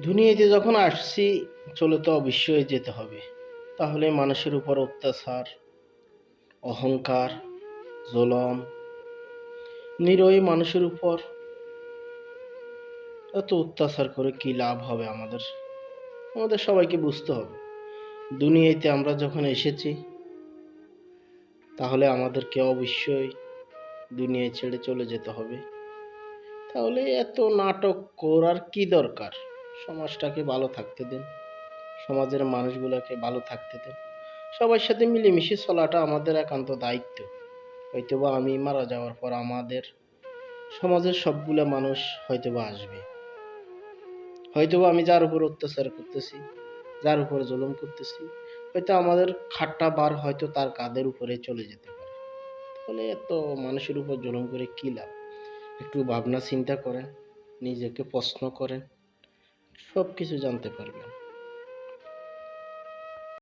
দুনিয়াতে যখন আসছি, চলে তো অবশ্যই যেতে হবে। তাহলে মানুষের উপর অত্যাচার, অহংকার, জলম, নিরয়ী মানুষের উপর এত অত্যাচার করে কি লাভ হবে আমাদের? আমাদের সবাইকে বুঝতে হবে। দুনিয়াতে আমরা যখন এসেছি, তাহলে আমাদেরকে অবশ্যই দুনিয়ায় ছেড়ে চলে যেতে হবে। তাহলে এত নাটক করার কি দরকার? সমাজটাকে ভালো থাকতে দিন, সমাজের মানুষগুলোকে ভালো থাকতে দিন। সবার সাথে মিলেমিশে চলাটা আমাদের একান্ত দায়িত্ব। হয়তোবা আমি মারা যাওয়ার পর আমাদের সমাজের সবগুলো মানুষ হয়তোবা আসবে। হয়তোবা আমি যার উপর অত্যাচার করতেছি, যার উপর জুলুম করতেছি, হয়তো আমাদের খাটটা বার হয়তো তার কাদের উপরে চলে যেতে পারে। তাহলে এত মানুষের উপর জুলুম করে কী লাভ? একটু ভাবনা চিন্তা করেন, নিজেকে প্রশ্ন করেন সব কিছু জানতে পারবেন।